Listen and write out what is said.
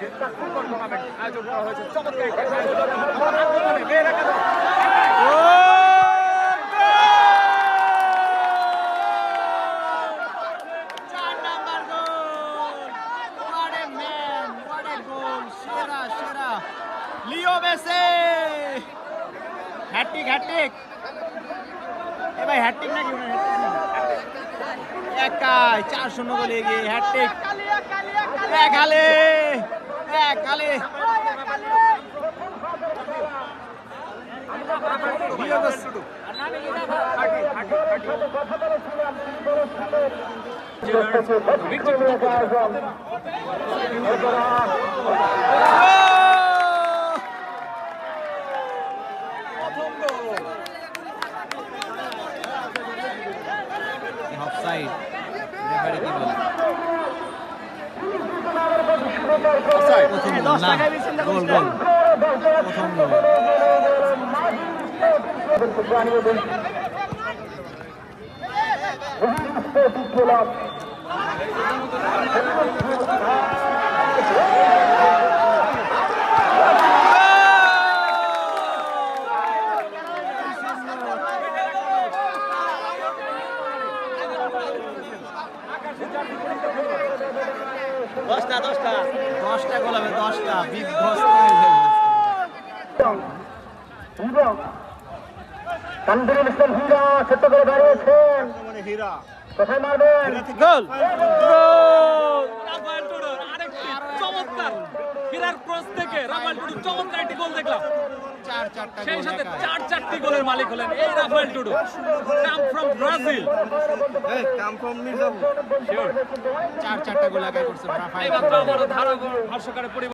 Football tournament আয়োজন করা হয়েছে চমৎকার লিও মেসি হ্যাটট্রিক হ্যাটট্রিক এ ভাই হ্যাটট্রিক নাকি একাই চার শূন্য গোলে এগিয়ে হ্যাটট্রিক এক হালে লিও মেসি অফসাইড রেফারি কি বলে প্রথম গোল না গোল প্রথম গোল দশটা দশটা। দশটা গোল হবে দশটা। হয়ে যাবে এবং তানভীরুল ইসলাম হীরা ছোট্ট করে দাঁড়িয়েছেন কোথায় মারবেন? গোল। রাফায়েল টুডুর আরেকটি চমৎকার। হীরার ক্রস থেকে রাফায়েল টুডুর চমৎকার একটি গোল দেখলাম। চার সেই সাথে চার চারটি গোলের মালিক হলেন এই Rafael Tudu. Come from Brazil চার চারটা গোল একাই করছে রাফায়েল এইমাত্র আমার ধারা ভাষ্যকারে পরিবর্তন